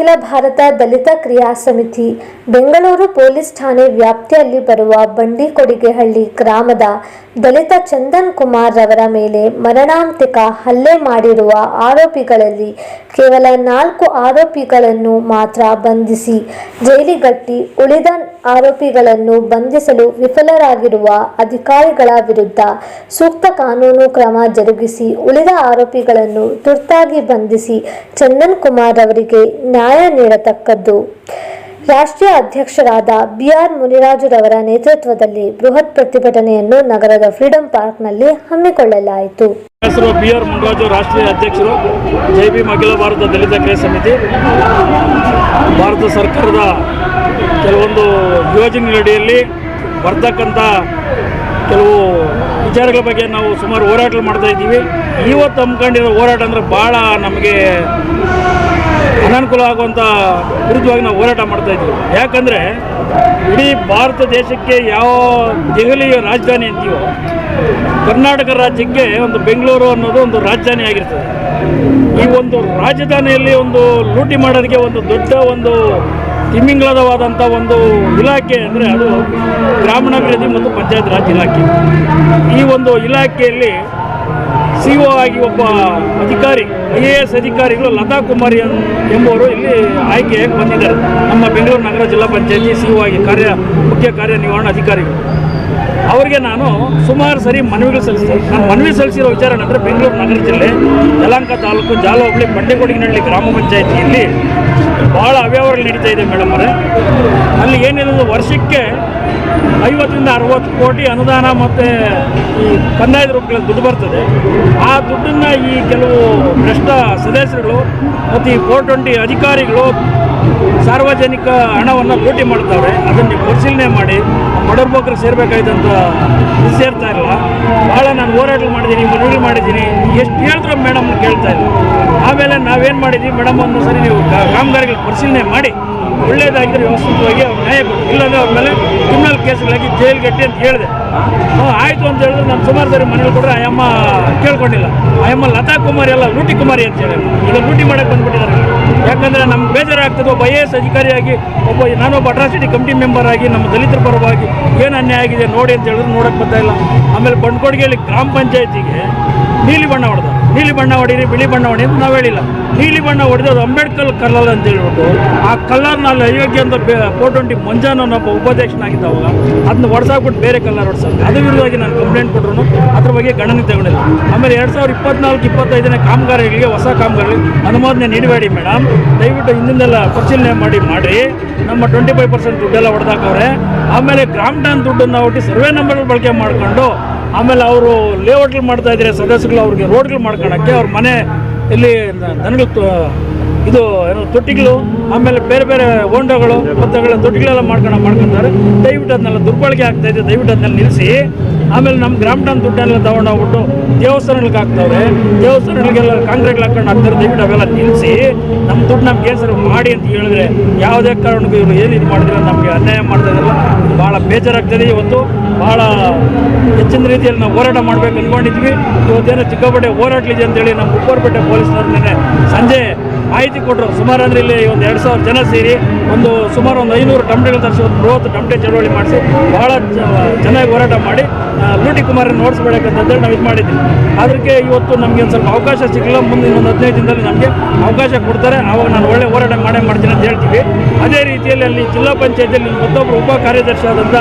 ಅಖಿಲ ಭಾರತ ದಲಿತ ಕ್ರಿಯಾ ಸಮಿತಿ, ಬೆಂಗಳೂರು ಪೊಲೀಸ್ ಠಾಣೆ ವ್ಯಾಪ್ತಿಯಲ್ಲಿ ಬರುವ ಬಂಡಿಕೊಡಿಗೆಹಳ್ಳಿ ಗ್ರಾಮದ ದಲಿತ ಚಂದನ್ ಕುಮಾರ್ ರವರ ಮೇಲೆ ಮರಣಾಂತಿಕ ಹಲ್ಲೆ ಮಾಡಿರುವ ಆರೋಪಿಗಳಲ್ಲಿ ಕೇವಲ ನಾಲ್ಕು ಆರೋಪಿಗಳನ್ನು ಮಾತ್ರ ಬಂಧಿಸಿ ಜೈಲಿಗಟ್ಟಿ ಉಳಿದ ಆರೋಪಿಗಳನ್ನು ಬಂಧಿಸಲು ವಿಫಲರಾಗಿರುವ ಅಧಿಕಾರಿಗಳ ವಿರುದ್ಧ ಸೂಕ್ತ ಕಾನೂನು ಕ್ರಮ ಜರುಗಿಸಿ ಉಳಿದ ಆರೋಪಿಗಳನ್ನು ತುರ್ತಾಗಿ ಬಂಧಿಸಿ ಚಂದನ್ ಕುಮಾರ್ ಅವರಿಗೆ ನ್ಯಾಯ ನೀಡತಕ್ಕದ್ದು. ರಾಷ್ಟ್ರೀಯ ಅಧ್ಯಕ್ಷರಾದ ಬಿಆರ್ ಮುನಿರಾಜುರವರ ನೇತೃತ್ವದಲ್ಲಿ ಬೃಹತ್ ಪ್ರತಿಭಟನೆಯನ್ನು ನಗರದ ಫ್ರೀಡಂ ಪಾರ್ಕ್ನಲ್ಲಿ ಹಮ್ಮಿಕೊಳ್ಳಲಾಯಿತು. ಹೆಸರು ಬಿ ಆರ್ ಮುನಿರಾಜು, ರಾಷ್ಟ್ರೀಯ ಅಧ್ಯಕ್ಷರು, ಜೈ ಅಖಿಲ ಭಾರತ ದಲಿತ ಕ್ರಿಯಾ ಸಮಿತಿ, ಭಾರತ ಸರ್ಕಾರದ ಕೆಲವೊಂದು ಯೋಜನೆಗಳಡಿಯಲ್ಲಿ ಬರ್ತಕ್ಕಂಥ ಕೆಲವು ವಿಚಾರಗಳ ಬಗ್ಗೆ ನಾವು ಸುಮಾರು ಹೋರಾಟ ಮಾಡ್ತಾ ಇದ್ದೀವಿ. ಇವತ್ತು ಹಮ್ಮಿಕೊಂಡಿರೋ ಹೋರಾಟ ಅಂದರೆ ಭಾಳ ನಮಗೆ ಅನಾನುಕೂಲ ಆಗುವಂಥ ವಿರುದ್ಧವಾಗಿ ನಾವು ಹೋರಾಟ ಮಾಡ್ತಾ ಇದ್ದೀವಿ. ಯಾಕಂದರೆ ಇಡೀ ಭಾರತ ದೇಶಕ್ಕೆ ಯಾವ ದೆಹಲಿಯ ರಾಜಧಾನಿ ಅಂತೀವೋ, ಕರ್ನಾಟಕ ರಾಜ್ಯಕ್ಕೆ ಒಂದು ಬೆಂಗಳೂರು ಅನ್ನೋದು ಒಂದು ರಾಜಧಾನಿ ಆಗಿರ್ತದೆ. ಈ ಒಂದು ರಾಜಧಾನಿಯಲ್ಲಿ ಒಂದು ಲೂಟಿ ಮಾಡೋದಕ್ಕೆ ಒಂದು ದೊಡ್ಡ ಒಂದು ತಿಮಿಂಗಳದವಾದಂಥ ಒಂದು ಇಲಾಖೆ ಅಂದರೆ ಅದು ಗ್ರಾಮೀಣಾಭಿವೃದ್ಧಿ ಮತ್ತು ಪಂಚಾಯತ್ ರಾಜ್ ಇಲಾಖೆ. ಈ ಒಂದು ಇಲಾಖೆಯಲ್ಲಿ ಸಿ ಒ ಆಗಿ ಒಬ್ಬ ಅಧಿಕಾರಿ ಐ ಎ ಎಸ್ ಅಧಿಕಾರಿಗಳು ಲತಾ ಕುಮಾರಿ ಎಂಬುವರು ಇಲ್ಲಿ ಆಯ್ಕೆಯಾಗಿ ಬಂದಿದ್ದಾರೆ. ನಮ್ಮ ಬೆಂಗಳೂರು ನಗರ ಜಿಲ್ಲಾ ಪಂಚಾಯತಿ ಸಿ ಒ ಆಗಿ ಕಾರ್ಯ, ಮುಖ್ಯ ಕಾರ್ಯನಿರ್ವಹಣಾಧಿಕಾರಿಗಳು ಅವರಿಗೆ ನಾನು ಸುಮಾರು ಸರಿ ಮನವಿಗಳು ಸಲ್ಲಿಸಿದೆ. ನಾನು ಮನವಿ ಸಲ್ಲಿಸಿರೋ ವಿಚಾರ ಏನಂದರೆ ಬೆಂಗಳೂರು ನಗರ ಜಿಲ್ಲೆ ಯಲಂಕ ತಾಲೂಕು ಜಾಲ ಹೋಬಳಿ ಗ್ರಾಮ ಪಂಚಾಯತಿಯಲ್ಲಿ ಭಾಳ ಅವ್ಯವಹಾರಗಳು ನಡೀತಾ ಇದೆ ಮೇಡಮ್ ಅವರೇ. ಅಲ್ಲಿ ಏನಿರೋದು ವರ್ಷಕ್ಕೆ ಐವತ್ತರಿಂದ ಅರವತ್ತು ಕೋಟಿ ಅನುದಾನ ಮತ್ತು ಈ ಕಂದಾಯದ ರೂಪಗಳಲ್ಲಿ ದುಡ್ಡು ಬರ್ತದೆ. ಆ ದುಡ್ಡನ್ನು ಈ ಕೆಲವು ಭ್ರಷ್ಟ ಸದಸ್ಯರುಗಳು ಮತ್ತು ಈ ಫೋರ್ ಟ್ವೆಂಟಿ ಅಧಿಕಾರಿಗಳು ಸಾರ್ವಜನಿಕ ಹಣವನ್ನು ಲೂಟಿ ಮಾಡ್ತಾವ್ರೆ. ಅದನ್ನು ಪರಿಶೀಲನೆ ಮಾಡಿ, ಬಡವ್ರ ಸೇರಬೇಕಾಯ್ತಂತ ಸೇರ್ತಾ ಇಲ್ಲ. ಭಾಳ ನಾನು ಹೋರಾಟ ಮಾಡಿದ್ದೀನಿ ಮನವಿ ಮಾಡಿದ್ದೀನಿ. ಎಷ್ಟು ಹೇಳಿದ್ರು ಮೇಡಮ್ ಕೇಳ್ತಾ ಇಲ್ಲ. ನಾವೇನು ಮಾಡಿದ್ವಿ ಮೇಡಮ್ ಒಂದು ಸರಿ ನೀವು ಕಾಮಗಾರಿಗಳ ಪರಿಶೀಲನೆ ಮಾಡಿ ಒಳ್ಳೇದಾಗಿದ್ರೆ ವ್ಯವಸ್ಥಿತವಾಗಿ ಅವ್ರು ನ್ಯಾಯ ಇಲ್ಲ ಇಲ್ಲಾಂದ್ರೆ ಅವ್ರ ಮೇಲೆ ಕ್ರಿಮಿನಲ್ ಕೇಸ್ಗಳಾಗಿ ಜೈಲು ಗಟ್ಟಿ ಅಂತ ಹೇಳಿದೆ. ಆಯಿತು ಅಂತ ಹೇಳಿದ್ರೆ ನಾನು ಸುಮಾರು ಸರಿ ಮನೇಲಿ ಕೊಟ್ಟರೆ ಆಯಮ್ಮ ಕೇಳ್ಕೊಂಡಿಲ್ಲ. ಆಯಮ್ಮ ಲತಾ ಕುಮಾರಿ ಅಲ್ಲ, ಲೂಟಿ ಕುಮಾರಿ ಅಂತ ಹೇಳಿ. ಈಗ ಲೂಟಿ ಮಾಡೋಕ್ಕೆ ಬಂದ್ಬಿಟ್ಟಿದ್ದಾರೆ. ಯಾಕಂದರೆ ನಮ್ಗೆ ಬೇಜಾರಾಗ್ತದೆ, ಒಬ್ಬ ಐ ಎ ಎಸ್ ಅಧಿಕಾರಿಯಾಗಿ, ಒಬ್ಬ ನಾನೊಬ್ಬ ಅಟ್ರಾಸಿಟಿ ಕಮಿಟಿ ಮೆಂಬರ್ ಆಗಿ, ನಮ್ಮ ದಲಿತರ ಪರವಾಗಿ ಏನು ಅನ್ಯಾಯ ಆಗಿದೆ ನೋಡಿ ಅಂತ ಹೇಳಿದ್ರು ನೋಡೋಕ್ಕೆ ಇಲ್ಲ. ಆಮೇಲೆ ಬಂಡ್ಕೊಡ್ಗೆಯಲ್ಲಿ ಗ್ರಾಮ ಪಂಚಾಯತಿಗೆ ನೀಲಿ ಬಣ್ಣ ಹೊಡೆದ ನೀಲಿ ಬಣ್ಣ ಹೊಡೀರಿ, ಬಿಳಿ ಬಣ್ಣ ಹೊಡಿ ಅಂತ ನಾವು ಹೇಳಿಲ್ಲ. ನೀಲಿ ಬಣ್ಣ ಹೊಡೆದು ಅಂಬೇಡ್ಕರ್ ಕಲ್ಲರ್ ಅಂತ ಹೇಳ್ಬಿಟ್ಟು, ಆ ಕಲ್ಲರ್ನ ಅಲ್ಲಿ ಅಯೋಗ್ಯ ಅಂತ ಫೋರ್ ಟ್ವೆಂಟಿ ಮಂಜಾನ್ ಅನ್ನೋ ಉಪಾಧ್ಯಕ್ಷನಾಗಿದ್ದ ಅವಾಗ ಅದನ್ನ ಹೊಡ್ಸಾಕ್ಬಿಟ್ಟು ಬೇರೆ ಕಲ್ಲರ್ ಹೊಡ್ಸಕ್ಕೆ ಅದು ವಿರುದ್ಧವಾಗಿ ನಾನು ಕಂಪ್ಲೇಂಟ್ ಕೊಟ್ಟರು ಅದ್ರ ಬಗ್ಗೆ ಗಣನೆ ತಗೊಂಡಿಲ್ಲ. ಆಮೇಲೆ ಎರಡು ಸಾವಿರದ ಇಪ್ಪತ್ನಾಲ್ಕು, ಇಪ್ಪತ್ತೈದನೇ ಕಾಮಗಾರಿಗಳಿಗೆ, ಹೊಸ ಕಾಮಗಾರಿಗಳಿಗೆ ಅನುಮೋದನೆ ನೀಡಬೇಡಿ ಮೇಡಮ್. ದಯವಿಟ್ಟು ಹಿಂದಿಂದೆಲ್ಲ ಪರಿಶೀಲನೆ ಮಾಡಿ ಮಾಡಿ ನಮ್ಮ ಟ್ವೆಂಟಿ ಫೈವ್ ಪರ್ಸೆಂಟ್ ದುಡ್ಡೆಲ್ಲ ಹೊಡೆದಾಕವ್ರೆ. ಆಮೇಲೆ ಗ್ರಾಮ್ ಡ್ಯಾನ್ ದುಡ್ಡನ್ನು ಒಟ್ಟು ಸರ್ವೆ ನಂಬರ್ ಬಳಕೆ ಮಾಡಿಕೊಂಡು ಆಮೇಲೆ ಅವರು ಲೇಔಟ್ಗಳು ಮಾಡ್ತಾ ಇದ್ದಾರೆ ಸದಸ್ಯಗಳು ಅವ್ರಿಗೆ ರೋಡ್ಗಳು ಮಾಡ್ಕೊಳಕ್ಕೆ ಅವ್ರ ಮನೆ ಇಲ್ಲಿ ದನಗಳು ಇದು ಏನು ತೊಟ್ಟಿಗಳು, ಆಮೇಲೆ ಬೇರೆ ಬೇರೆ ಹೋಂಡಗಳು, ಭತ್ತಗಳ, ತೊಟ್ಟಿಗಳೆಲ್ಲ ಮಾಡ್ಕೊಂಡು ಮಾಡ್ಕೊಂತಾರೆ. ದಯವಿಟ್ಟು ಅದನ್ನೆಲ್ಲ ದುರ್ಬಳಕೆ ಆಗ್ತಾ ಇದೆ, ದಯವಿಟ್ಟು ಅದನ್ನೆಲ್ಲ ನಿಲ್ಲಿಸಿ. ಆಮೇಲೆ ನಮ್ಮ ಗ್ರಾಮ ದುಡ್ಡನ್ನೆಲ್ಲ ತಗೊಂಡೋಗ್ಬಿಟ್ಟು ದೇವಸ್ಥಾನಗಳಿಗೆ ಹಾಕ್ತವ್ರೆ. ದೇವಸ್ಥಾನಗಳಿಗೆಲ್ಲ ಕಾಂಕ್ರೀಟ್ ಹಾಕೊಂಡು ಹಾಕ್ತಾರೆ, ದಯವಿಟ್ಟು ಅವೆಲ್ಲ ನಿಲ್ಲಿಸಿ. ನಮ್ಮ ದುಡ್ಡು ನಮ್ಗೆ ಕೇಸರು ಮಾಡಿ ಅಂತ ಹೇಳಿದ್ರೆ ಯಾವುದೇ ಕಾರಣಕ್ಕೂ ಇವರು ಏನು ಇದು ಮಾಡಿದ್ರೆ ನಮಗೆ ಅನ್ಯಾಯ ಮಾಡ್ತಾ ಇದ್ರಲ್ಲ ಇದು ಭಾಳ ಬೇಜಾರಾಗ್ತದೆ ಇವತ್ತು ಭಾಳ ಹೆಚ್ಚಿನ ರೀತಿಯಲ್ಲಿ ನಾವು ಹೋರಾಟ ಮಾಡಬೇಕು ಅಂದ್ಕೊಂಡಿದ್ವಿ ಇವತ್ತೇನೋ ಚಿಕ್ಕಪಟ್ಟೆ ಹೋರಾಟಲಿದೆ ಅಂತೇಳಿ ನಮ್ಮ ಉಪ್ಪರ್ಪೇಟೆ ಪೊಲೀಸ್ನವ್ರು ನಿನ್ನೆ ಸಂಜೆ ಮಾಹಿತಿ ಕೊಟ್ಟರು ಸುಮಾರು ಅಂದರೆ ಇಲ್ಲಿ ಒಂದು ಎರಡು ಸಾವಿರ ಜನ ಸೇರಿ ಒಂದು ಸುಮಾರು ಒಂದು ಐನೂರು ಟಮಟೆಗಳು ತರಿಸಿ ಒಂದು ಬೃಹತ್ ಟಮಟೆ ಚಳವಳಿ ಮಾಡಿಸಿ ಭಾಳ ಚೆನ್ನಾಗಿ ಹೋರಾಟ ಮಾಡಿ ಲೂಟಿ ಕುಮಾರನ್ನು ಓಡಿಸ್ಬೇಕಂತಂದೇಳಿ ನಾವು ಇದು ಮಾಡಿದ್ವಿ. ಅದಕ್ಕೆ ಇವತ್ತು ನಮಗೆ ಒಂದು ಸ್ವಲ್ಪ ಅವಕಾಶ ಸಿಗಲಿಲ್ಲ. ಮುಂದಿನ ಒಂದು ಹದಿನೈದು ದಿನದಲ್ಲಿ ನಮಗೆ ಅವಕಾಶ ಕೊಡ್ತಾರೆ. ಆವಾಗ ನಾನು ಒಳ್ಳೆ ಹೋರಾಟ ಮಾಡೇ ಮಾಡ್ತೀನಿ ಅಂತ ಹೇಳ್ತೀವಿ. ಅದೇ ರೀತಿಯಲ್ಲಿ ಅಲ್ಲಿ ಜಿಲ್ಲಾ ಪಂಚಾಯತಿಯಲ್ಲಿ ಮತ್ತೊಬ್ಬರು ಉಪ ಕಾರ್ಯದರ್ಶಿ ಆದಂಥ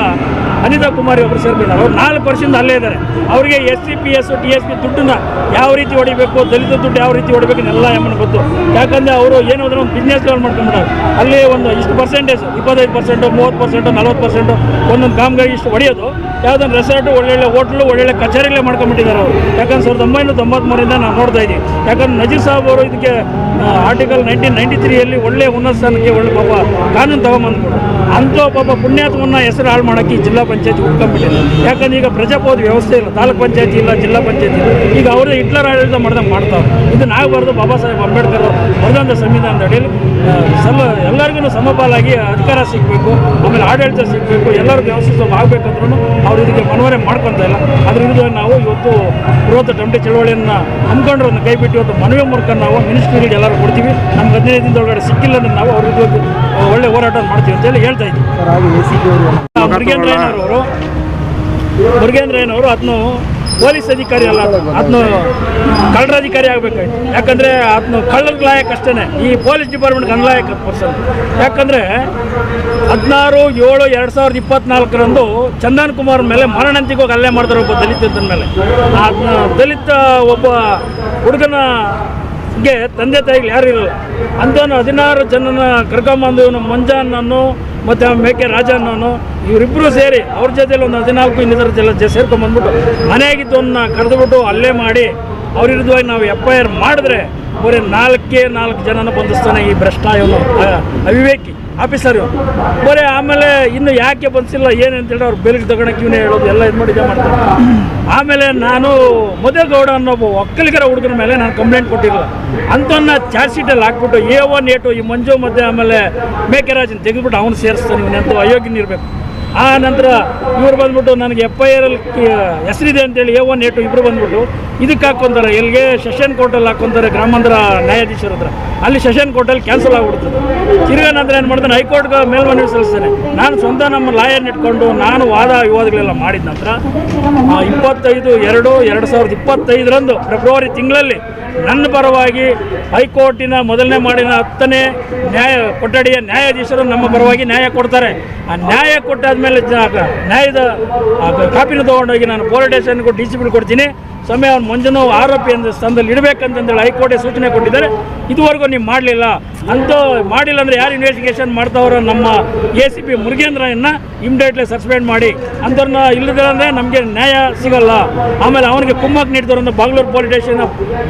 ಅನಿತಾ ಕುಮಾರಿ ಒಬ್ಬರು ಸೇರ್ಕೊಂಡಾರೆ. ಅವ್ರು ನಾಲ್ಕು ವರ್ಷದಿಂದ ಅಲ್ಲೇ ಇದ್ದಾರೆ ಅವರಿಗೆ S C P, S T, S P ದುಡ್ಡನ್ನ ಯಾವ ರೀತಿ ಹೊಡಿಬೇಕು, ದಲಿತ ದುಡ್ಡು ಯಾವ ರೀತಿ ಹೊಡಿಬೇಕು ಎಲ್ಲ ಎಮ್ಮನ ಗೊತ್ತು. ಯಾಕಂದರೆ ಅವರು ಏನು ಒಂದು ಬಿಸ್ನೆಸ್ ಲೆವೆಲ್ ಮಾಡ್ಕೊಂಡ್ಬಿಟ್ಟಾರೆ. ಅಲ್ಲಿ ಒಂದು ಇಷ್ಟು ಪರ್ಸೆಂಟೇಜ್ ಇಪ್ಪತ್ತೈದು ಪರ್ಸೆಂಟು ಮೂವತ್ತು ಪರ್ಸೆಂಟು ನಲ್ವತ್ತು ಪರ್ಸೆಂಟು ಒಂದೊಂದು ಕಾಮಗಾರಿ ಇಷ್ಟು ಹೊಡೆಯೋದು. ಯಾವುದೊಂದು ರೆಸಾರ್ಟು ಒಳ್ಳೊಳ್ಳೆ ಹೋಟ್ಲು ಒಳ್ಳೊಳ್ಳೆ ಕಚೇರಿಗಳೇ ಮಾಡ್ಕೊಂಬಿಟ್ಟಿದ್ದಾರೆ ಅವರು. ಯಾಕಂದ್ರೆ ಸಾವಿರದ ಒಂಬೈನೂರ ತೊಂಬತ್ತ್ಮೂರಿಂದ ನಾನು ನೋಡ್ತಾ ಇದ್ದೀನಿ. ಯಾಕಂದ್ರೆ ನಜೀರ್ ಸಾಹಬ್ ಅವರು ಇದಕ್ಕೆ ಆರ್ಟಿಕಲ್ ನೈನ್ಟೀನ್ ನೈಂಟಿ ತ್ರೀಯಲ್ಲಿ ಒಳ್ಳೆ ಉನ್ನತ ಸ್ಥಾನಕ್ಕೆ ಒಳ್ಳೆ ಪಾಪ ಕಾನೂನು ತಗೊಂಬಂದ್ಬಿಟ್ಟು ಅಂಥ ಪಾಪ ಪುಣ್ಯಾತ್ಮನ್ನ ಹೆಸರು ಹಾಳು ಮಾಡೋಕ್ಕೆ ಜಿಲ್ಲಾ ಪಂಚಾಯತ್ ಉಟ್ಕೊಂಡ್ಬಿಟ್ಟಿದೆ ಯಾಕಂದ್ರೆ ಈಗ ಪ್ರಜಾಪ್ರಭುತ್ವ ವ್ಯವಸ್ಥೆ ಇಲ್ಲ, ತಾಲೂಕ್ ಪಂಚಾಯತಿ ಇಲ್ಲ, ಜಿಲ್ಲಾ ಪಂಚಾಯತಿ ಈಗ ಅವರೇ ಹಿಟ್ಲರ್ ಆಡಳಿತ ಮಾಡ್ದಂಗೆ ಮಾಡ್ತಾವೆ ಇದು ಆಗಬಾರ್ದು ಬಾಬಾ ಸಾಹೇಬ್ ಅಂಬೇಡ್ಕರ್ ಬರೆದಂಥ ಸಂವಿಧಾನದ ಅಡಿಯಲ್ಲಿ ಸಮ, ಎಲ್ಲರಿಗೂ ಸಮಪಾಲಾಗಿ ಅಧಿಕಾರ ಸಿಗಬೇಕು, ಆಮೇಲೆ ಆಡಳಿತ ಸಿಗಬೇಕು, ಎಲ್ಲರಿಗೂ ಸ್ವಲ್ಪ ಆಗಬೇಕಂದ್ರೂ ಅವ್ರು ಇದಕ್ಕೆ ಮನವರೆ ಮಾಡ್ಕೊತಾ ಇಲ್ಲ. ಅದ್ರ ವಿರುದ್ಧ ನಾವು ಇವತ್ತು ಬೃಹತ್ ಟಮಟೆ ಚಳವಳಿಯನ್ನು ಹಮ್ಮಿಕೊಂಡ್ರೆ ಕೈ ಬಿಟ್ಟು ಇವತ್ತು ಮನವಿ ಮೂಲಕ ನಾವು ಮಿನಿಸ್ಟ್ರಿಗೆ ಎಲ್ಲ ಸರ್ಕಾರ ಕೊಡ್ತೀವಿ ನಮ್ಗೆ ಹದಿನೈದು ದಿನದೊಳಗಡೆ ಸಿಕ್ಕಿಲ್ಲ ಅಂದ್ರೆ ನಾವು ಅವ್ರ ವಿರುದ್ಧ ಒಳ್ಳೆ ಹೋರಾಟ ಮಾಡ್ತೀವಿ ಅಂತೇಳಿ ಹೇಳ್ತಾ ಇದ್ದೀವಿ. ಅವರು ಮುರುಗೇಂದ್ರಯ್ಯನವರು ಮುರುಗೇಂದ್ರಯ್ಯನವರು ಅದನ್ನು ಪೊಲೀಸ್ ಅಧಿಕಾರಿ ಅಲ್ಲ ಅದನ್ನು ಕಳ್ಳರ ಅಧಿಕಾರಿ ಆಗಬೇಕಾಯ್ತು. ಯಾಕಂದರೆ ಅದನ್ನು ಕಳ್ಳರಿಗೆ ಲಾಯಕ್ ಅಷ್ಟೇ ಈ ಪೊಲೀಸ್ ಡಿಪಾರ್ಟ್ಮೆಂಟ್ ಅನ್ಲಾಯಕ್ ಪರ್ಸನ್ ಯಾಕಂದರೆ ಹದಿನಾರು ಏಳು ಎರಡು ಸಾವಿರದ ಇಪ್ಪತ್ನಾಲ್ಕರಂದು ಚಂದನ್ ಕುಮಾರ್ ಮೇಲೆ ಮರಣಂತಿಗೆ ಹೋಗಿ ಅಲ್ಲೇ ಮಾಡಿದ್ರು ಒಬ್ಬ ದಲಿತ ಮೇಲೆ. ಆ ದಲಿತ ಒಬ್ಬ ಹುಡುಗನ ಗೆ ತಂದೆ ತಾಯಿಗಳು ಯಾರು ಇರಲ್ಲ ಅಂತಾನು ಹದಿನಾರು ಜನನ ಕರ್ಕೊಂಬಂದು ಇವನು ಮಂಜಾನನ್ನು ಮತ್ತು ಮೇಕೆ ರಾಜಣ್ಣನು ಇವರಿಬ್ಬರು ಸೇರಿ ಅವ್ರ ಜೊತೆಲಿ ಒಂದು ಹದಿನಾಲ್ಕು ಇನ್ನಿತರ ಜನ ಸೇರ್ಕೊಂಬಂದ್ಬಿಟ್ಟು ಮನೆಯಾಗಿದ್ದವನ್ನ ಕರೆದುಬಿಟ್ಟು ಅಲ್ಲೇ ಮಾಡಿ ಅವ್ರ ನಾವು ಎಫ್ ಐ ಆರ್ ಮಾಡಿದ್ರೆ ಬರೀ ನಾಲ್ಕೇ ನಾಲ್ಕು ಜನನ ಬಂಧಿಸ್ತಾನೆ ಈ ಭ್ರಷ್ಟ ಇವನು ಅವಿವೇಕಿ, ಆಫೀಸರ್ ಇವನು. ಬರೀ ಆಮೇಲೆ ಇನ್ನು ಯಾಕೆ ಬಂದಿಲ್ಲ ಏನು ಅಂತೇಳಿ ಅವ್ರು ಬೆಲ್ಗೆ ತಗೊಳಕ್ಕೆ ಇವನೇ ಹೇಳೋದು, ಎಲ್ಲ ಇದು ಮಾಡಿ ಮಾಡ್ತಾರೆ. ಆಮೇಲೆ ನಾನು ಮದೇಗೌಡ ಅನ್ನೋ ಒಬ್ಬ ಒಕ್ಕಲಿಗರ ಹುಡುಗನ ಮೇಲೆ ನಾನು ಕಂಪ್ಲೇಂಟ್ ಕೊಟ್ಟಿಲ್ಲ. ಅಂಥವನ್ನ ಚಾರ್ಜ್ ಶೀಟಲ್ಲಿ ಹಾಕ್ಬಿಟ್ಟು ಎ ಒನ್ ಏಟು ಈ ಮಂಜು ಮಧ್ಯೆ ಆಮೇಲೆ ಮೇಕೆರಾಜನ್ ತೆಗೆದುಬಿಟ್ಟು ಅವನು ಸೇರಿಸ್ತಾನೆ ಇವನಂತೂ ಅಯೋಗ್ಯನಿರಬೇಕು ಆ ನಂತರ ಇವರು ಬಂದ್ಬಿಟ್ಟು ನನಗೆ ಎಫ್ ಐ ಆರಲ್ಲಿ ಹೆಸರಿದೆ ಅಂತೇಳಿ ಎ ಒನ್ ಎ ಟು ಇಬ್ಬರು ಬಂದ್ಬಿಟ್ಟು ಇದಕ್ಕೆ ಹಾಕ್ಕೊಂತಾರೆ. ಎಲ್ಲಿಗೆ ಸೆಷನ್ ಕೋರ್ಟಲ್ಲಿ ಹಾಕ್ಕೊಂತಾರೆ ಗ್ರಾಮಾಂತರ ನ್ಯಾಯಾಧೀಶರ ಹತ್ರ. ಅಲ್ಲಿ ಸೆಷನ್ ಕೋರ್ಟಲ್ಲಿ ಕ್ಯಾನ್ಸಲ್ ಆಗ್ಬಿಡ್ತದೆ. ತಿರ್ಗಾ ನಂತರ ಏನು ಮಾಡ್ತಾನೆ, ಹೈಕೋರ್ಟ್ಗೆ ಮೇಲ್ಮನವಿ ಸಲ್ಲಿಸ್ತಾನೆ. ನಾನು ಸ್ವಂತ ನಮ್ಮ ಲಾಯರ್ ಇಟ್ಕೊಂಡು ನಾನು ವಾದ ವಿವಾದಗಳೆಲ್ಲ ಮಾಡಿದ ನಂತರ ಇಪ್ಪತ್ತೈದು, ಎರಡು ಎರಡು ಸಾವಿರದ ಇಪ್ಪತ್ತೈದರಂದು, ಫೆಬ್ರವರಿ ತಿಂಗಳಲ್ಲಿ ನನ್ನ ಪರವಾಗಿ ಹೈಕೋರ್ಟಿನ ಮೊದಲನೇ ಮಾಡಿನ ಹತ್ತನೇ ನ್ಯಾಯ ಕೊಠಡಿಯ ನ್ಯಾಯಾಧೀಶರು ನಮ್ಮ ಪರವಾಗಿ ನ್ಯಾಯ ಕೊಡ್ತಾರೆ. ಆ ನ್ಯಾಯ ಕೊಟ್ಟಾದ್ಮೇಲೆ ಮೇಲೆ ನ್ಯಾಯದ ಕಾಪಿನ ತೊಗೊಂಡೋಗಿ ನಾನು ಪೊಲೀಸ್ ಸ್ಟೇಷನ್ಗೂ ಡಿ ಸಿ ಬಿಲ್ ಕೊಡ್ತೀನಿ. ಸಮಯ ಅವ್ನು ಮಂಜುನೋ ಆರೋಪಿ ಅಂತ ಸ್ಥಾನದಲ್ಲಿ ಇಡಬೇಕಂತಂದೇಳಿ ಹೈಕೋರ್ಟ್ ಸೂಚನೆ ಕೊಟ್ಟಿದ್ದಾರೆ. ಇದುವರೆಗೂ ನೀವು ಮಾಡಲಿಲ್ಲ. ಅಂತ ಮಾಡಿಲ್ಲ ಅಂದರೆ ಯಾರು ಇನ್ವೆಸ್ಟಿಗೇಷನ್ ಮಾಡ್ತಾವ್ರೋ? ನಮ್ಮ ಎ ಸಿ ಪಿ ಮುರುಗೇಂದ್ರನ್ನ ಇಮ್ಡಿಯೇಟ್ಲಿ ಸಸ್ಪೆಂಡ್ ಮಾಡಿ. ಅಂಥವ್ರನ್ನ ಇಲ್ಲದ್ರೆ ನಮಗೆ ನ್ಯಾಯ ಸಿಗಲ್ಲ. ಆಮೇಲೆ ಅವನಿಗೆ ಕುಮ್ಮಕ್ ನೀಡಿದವರನ್ನು Bagalur police station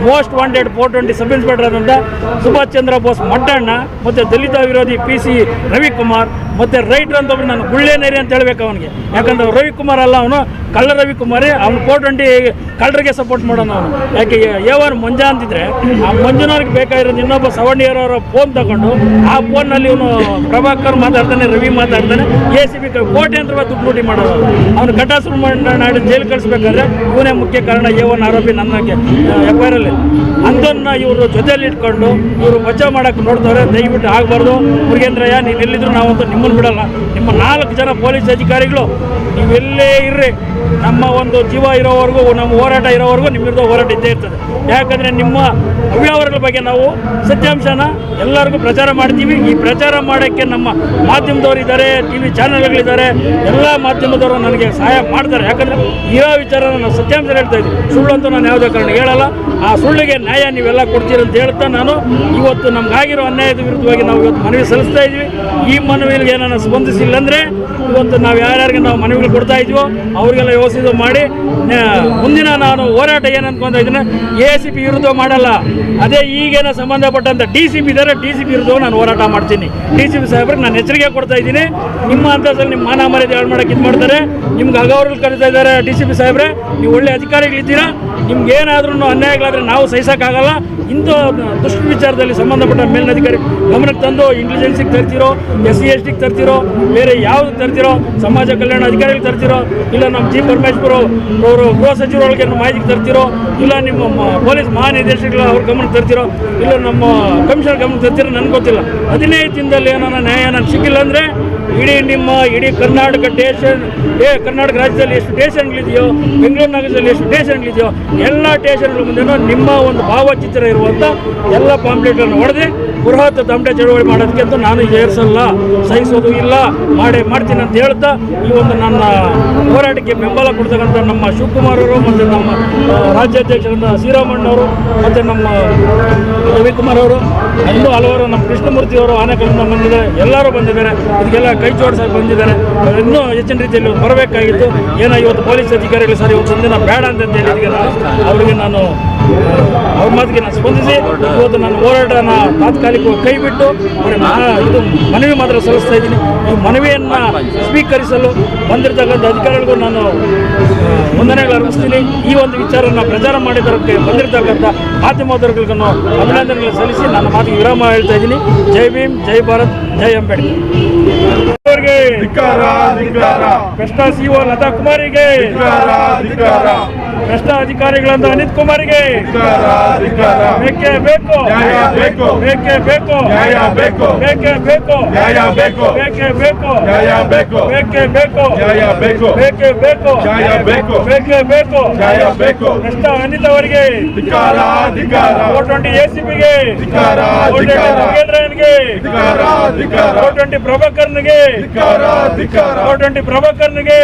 most wanted four twenty sub inspector ಆದಂಥ ಸುಭಾಷ್ ಚಂದ್ರ ಬೋಸ್ ಮಟ್ಟಣ್ಣ ಮತ್ತು ದಲಿತ ವಿರೋಧಿ ಪಿ ಸಿ ರವಿಕುಮಾರ್, ಮತ್ತು ರೈಟ್ರ್ ಅಂತ ಒಬ್ರು ನಾನು ಗುಳ್ಳೇನೇರಿ ಅಂತ ಹೇಳಬೇಕು ಅವನಿಗೆ. ಯಾಕಂದ್ರೆ ರವಿಕುಮಾರ್ ಅಲ್ಲ ಅವನು, ಕಳ್ಳ ರವಿಕುಮಾರೇ, ಅವ್ನು ಫೋರ್ ಟ್ವೆಂಟಿ ಕಳ್ಳರಿಗೆ ಸಪೋರ್ಟ್ ಮಾಡೋಣ ಅವನು. ಯಾಕೆ ಮಂಜಾ ಮಂಜ ಅಂತಿದ್ರೆ, ಆ ಮಂಜುನವ್ರಿಗೆ ಬೇಕಾಗಿರೋದು ಇನ್ನೊಬ್ಬ ಸವರ್ಣಿಯರವರ ಫೋನ್ ತಗೊಂಡು, ಆ ಫೋನ್ನಲ್ಲಿ ಇವನು ಪ್ರಭಾಕರ್ ಮಾತಾಡ್ತಾನೆ, ರವಿ ಮಾತಾಡ್ತಾನೆ ಎ ಸಿ ಬಿ ಕೋಟ್ಯಾಂತರ ರೂಪಾಯಿ ದುಡ್ಡು ಲೂಟಿ ಮಾಡೋದು ಅವನು. ಘಟ ನಾಡು ಜೈಲು ಕಳಿಸ್ಬೇಕಾದ್ರೆ ಇವನೇ ಮುಖ್ಯ ಕಾರಣ ಎ ಆರೋಪಿ ನನ್ನ ಎಫ್ ಐ ಆರಲ್ಲಿ ಅಂಥನ್ನ ಇವರು ಜೊತೆಯಲ್ಲಿ ಇಟ್ಕೊಂಡು ಇವರು ಬಚಾವ್ ಮಾಡಕ್ಕೆ ನೋಡ್ತಾರೆ ದಯವಿಟ್ಟು ಆಗಬಾರ್ದು. ಮುರುಗೇಂದ್ರಯ್ಯ ನೀವು ಎಲ್ಲಿದ್ರು ನಾವಂತೂ ನಿಮ್ಮನ್ನು ಬಿಡಲ್ಲ. ನಿಮ್ಮ ನಾಲ್ಕು ಜನ ಪೊಲೀಸ್ ಅಧಿಕಾರಿಗಳು ನೀವೆಲ್ಲೇ ಇರ್ರಿ. ನಮ್ಮ ಒಂದು ಜೀವ ಇರೋವರೆಗೂ, ನಮ್ಮ ಹೋರಾಟ ಇರೋವರೆಗೂ ನಿಮ್ಮ ಹೋರಾಟ ಇದ್ದೇ ಇರ್ತದೆ. ಯಾಕಂದರೆ ನಿಮ್ಮ ಅವ್ಯವಹಾರಗಳ ಬಗ್ಗೆ ನಾವು ಸತ್ಯಾಂಶನ ಎಲ್ಲರಿಗೂ ಪ್ರಚಾರ ಮಾಡ್ತೀವಿ. ಈ ಪ್ರಚಾರ ಮಾಡೋಕ್ಕೆ ನಮ್ಮ ಮಾಧ್ಯಮದವರು ಇದ್ದಾರೆ ಟಿ ವಿ ಚಾನಲ್ಗಳಿದ್ದಾರೆ ಎಲ್ಲ ಮಾಧ್ಯಮದವರು ನನಗೆ ಸಹಾಯ ಮಾಡ್ತಾರೆ. ಯಾಕಂದರೆ ಇರೋ ವಿಚಾರ ನಾನು ಸತ್ಯಾಂಶ ಹೇಳ್ತಾ ಇದ್ದೀನಿ. ಸುಳ್ಳು ಅಂತೂ ನಾನು ಯಾವುದೇ ಕಾರಣ ಹೇಳಲ್ಲ. ಆ ಸುಳ್ಳಿಗೆ ನ್ಯಾಯ ನೀವೆಲ್ಲ ಕೊಡ್ತೀರಿ ಅಂತ ಹೇಳ್ತಾ ನಾನು ಇವತ್ತು ನಮಗಾಗಿರೋ ಅನ್ಯಾಯದ ವಿರುದ್ಧವಾಗಿ ನಾವು ಇವತ್ತು ಮನವಿ ಸಲ್ಲಿಸ್ತಾ ಇದ್ವಿ. ಈ ಮನವಿಗೆ ಏನನ್ನು ಸ್ಪಂದಿಸಿಲ್ಲ ಅಂದರೆ ಇವತ್ತು ನಾವು ಯಾರ್ಯಾರಿಗೆ ನಾವು ಮನವಿಗಳು ಕೊಡ್ತಾ ಇದ್ವೋ ಅವರಿಗೆಲ್ಲ ಯೋಚಿಸೋ ಮಾಡಿ ಮುಂದಿನ ನಾನು ಹೋರಾಟ ಏನು ಅನ್ಕೊಂತ ಇದ್ದೀನಿ. ಎ ಸಿ ಪಿ ವಿರುದ್ಧ ಮಾಡಲ್ಲ. ಅದೇ ಈಗೇನೋ ಸಂಬಂಧಪಟ್ಟಂತ ಡಿ ಸಿ ಪಿ ಇದ್ದಾರೆ ಡಿ ಸಿ ಪಿ ಇರೋದು ನಾನು ಹೋರಾಟ ಮಾಡ್ತೀನಿ. ಡಿ ಸಿ ಪಿ ಸಾಹೇಬ್ರಿಗೆ ನಾನು ಎಚ್ಚರಿಕೆ ಕೊಡ್ತಾ ಇದ್ದೀನಿ. ನಿಮ್ಮ ಹಂತದಲ್ಲಿ ನಿಮ್ಮ ಮಾನ ಮರ್ಯಾದೆ ಹಾಳು ಮಾಡೋಕೆ ಇದು ಮಾಡ್ತಾರೆ? ನಿಮ್ಗೆ ಅಗೌರವ ಕರೀತಾ ಇದ್ದಾರೆ ಡಿ ಸಿ ಪಿ ಸಾಹೇಬ್ರೆ. ನೀವು ಒಳ್ಳೆ ಅಧಿಕಾರಿಗಳಿದ್ದೀರಾ ನಿಮ್ಗೆ ಏನಾದ್ರೂ ಅನ್ಯಾಯಗಳಾದರೆ ನಾವು ಸಹಿಸೋಕ್ಕಾಗಲ್ಲ. ಇಂಥ ದುಷ್ಟ ವಿಚಾರದಲ್ಲಿ ಸಂಬಂಧಪಟ್ಟ ಮೇಲಿನಧಿಕಾರಿ ಗಮನಕ್ಕೆ ತಂದು ಇಂಟೆಲಿಜೆನ್ಸಿಗೆ ತರ್ತಿರೋ ಎಸ್ ಸಿ ಎಸ್ ಟಿಗೆ ತರ್ತಿರೋ, ಬೇರೆ ಯಾವ್ದು ತರ್ತಿರೋ, ಸಮಾಜ ಕಲ್ಯಾಣ ಅಧಿಕಾರಿಗಳು ತರ್ತಿರೋ, ಇಲ್ಲ ನಮ್ಮ ಜಿ ಪರಮೇಶ್ವರ್ ಅವರು ಗೃಹ ಸಚಿವರೊಳಗೆ ಮಾಹಿತಿಗೆ ತರ್ತಿರೋ, ಇಲ್ಲ ನಿಮ್ಮ ಪೊಲೀಸ್ ಮಹಾನಿರ್ದೇಶಕರು ಅವ್ರ ಗಮನಕ್ಕೆ ತರ್ತಿರೋ ಇಲ್ಲ ನಮ್ಮ ಕಮಿಷನರ್ ಗಮನ ತರ್ತಿರೋ ನನಗೆ ಗೊತ್ತಿಲ್ಲ. ಹದಿನೈದು ದಿನದಲ್ಲಿ ಏನೋ ನ್ಯಾಯ ನನಗೆ ಸಿಕ್ಕಿಲ್ಲ ಅಂದರೆ ಇಡೀ ನಿಮ್ಮ, ಇಡೀ ಕರ್ನಾಟಕ ಸ್ಟೇಷನ್ ಏ, ಕರ್ನಾಟಕ ರಾಜ್ಯದಲ್ಲಿ ಎಷ್ಟು ಸ್ಟೇಷನ್ಗಳಿದೆಯೋ ಬೆಂಗಳೂರು ನಗರದಲ್ಲಿ ಎಷ್ಟು ಸ್ಟೇಷನ್ಗಳಿದೆಯೋ ಎಲ್ಲ ಸ್ಟೇಷನ್ಗಳ ಮುಂದೆನೋ ನಿಮ್ಮ ಒಂದು ಭಾವಚಿತ್ರ ಇರುವಂಥ ಎಲ್ಲ ಪಾಂಪ್ಲೆಟ್ಗಳನ್ನು ಹೊಡೆದು ಬೃಹತ್ ತಮಟೆ ಚಳುವಳಿ ಮಾಡೋದಕ್ಕೆ ಅಂತ ನಾನು ಏರ್ಸಲ್ಲ ಸಹಿಸೋದು ಇಲ್ಲ, ಮಾಡೇ ಮಾಡ್ತೀನಿ ಅಂತ ಹೇಳ್ತಾ ಈ ಒಂದು ನನ್ನ ಹೋರಾಟಕ್ಕೆ ಬೆಂಬಲ ಕೊಡ್ತಕ್ಕಂಥ ನಮ್ಮ ಶಿವಕುಮಾರ್ ಅವರು ಮತ್ತು ನಮ್ಮ ರಾಜ್ಯಾಧ್ಯಕ್ಷರಾದ ಶ್ರೀರಾಮಣ್ಣವರು ಮತ್ತು ನಮ್ಮ ರವಿಕುಮಾರ್ ಅವರು, ಇನ್ನೂ ಹಲವರು ನಮ್ಮ ಕೃಷ್ಣಮೂರ್ತಿ ಅವರು ಆನೆಕಲ್ಲಿಂದ ಬಂದಿದ್ದಾರೆ, ಎಲ್ಲರೂ ಬಂದಿದ್ದಾರೆ, ಇದಕ್ಕೆಲ್ಲ ಕೈ ಜೋಡಿಸಕ್ಕೆ ಬಂದಿದ್ದಾರೆ, ಇನ್ನೂ ಹೆಚ್ಚಿನ ರೀತಿಯಲ್ಲಿ ಬರಬೇಕಾಗಿತ್ತು. ಏನೋ ಇವತ್ತು ಪೊಲೀಸ್ ಅಧಿಕಾರಿಗಳು ಸರ್ ಇವತ್ತು ಒಂದಿನ ಬೇಡ ಅಂತ ಹೇಳಿದ್ಗೆ ಅವರಿಗೆ ನಾನು ಅವ್ರ ಮಾತಿಗೆ ನಾನು ಸ್ಪಂದಿಸಿ ಇವತ್ತು ನನ್ನ ಹೋರಾಟನ ತಾತ್ಕಾಲಿಕ ಕೈ ಬಿಟ್ಟು ಇದು ಮನವಿ ಮಾತ್ರ ಸಲ್ಲಿಸ್ತಾ ಇದ್ದೀನಿ. ಈ ಮನವಿಯನ್ನು ಸ್ವೀಕರಿಸಲು ಬಂದಿರತಕ್ಕಂಥ ಅಧಿಕಾರಿಗಳಿಗೂ ನಾನು ವಂದನೆಗಳು ಅರ್ಪಿಸ್ತೀನಿ. ಈ ಒಂದು ವಿಚಾರನ ಪ್ರಚಾರ ಮಾಡಿದ್ದಕ್ಕೆ ಬಂದಿರತಕ್ಕಂಥ ಮಾಧ್ಯಮದವರಿಗೂ ಅಭಿನಂದನೆಗಳು ಸಲ್ಲಿಸಿ ನನ್ನ ಮಾತಿಗೆ ವಿರಾಮ ಹೇಳ್ತಾ ಇದ್ದೀನಿ. ಜೈ ಭೀಮ್ ಜೈ ಭಾರತ್ ಜೈ ಅಂಬೇಡ್ಕರ್. ಕೃಷ್ಣ ಸಿಒ ಒ ಲತಾ ಕುಮಾರಿಗೆ. ಭ್ರಷ್ಟ ಅಧಿಕಾರಿಗಳಂತ ಅನಿತ್ ಕುಮಾರ್ಗೆ. ಬೇಕೇ ಬೇಕು ಬೇಕು. ಬೇಕೇ ಬೇಕು ಬೇಕು. ಬೇಕೇ ಬೇಕು ಬೇಕು. ಬೇಕೇ ಬೇಕು ಬೇಕು. ಬೇಕೇ ಬೇಕು ಬೇಕು. ಬೇಕೇ ಬೇಕು ಬೇಕು. ಬೇಕೇ ಬೇಕು ಬೇಕು. ಭ್ರಷ್ಟ ಅನಿತ್ ಅವರಿಗೆ. ಫೋರ್ ಟ್ವೆಂಟಿ ಎಸಿಪಿಗೆ ಧಿಕ್ಕಾರ, ಫೋರ್ ಟ್ವೆಂಟಿ ಪ್ರಭಾಕರ್ನ್ಗೆ. Four twenty ಪ್ರಭಾಕರ್ನ್ಗೆ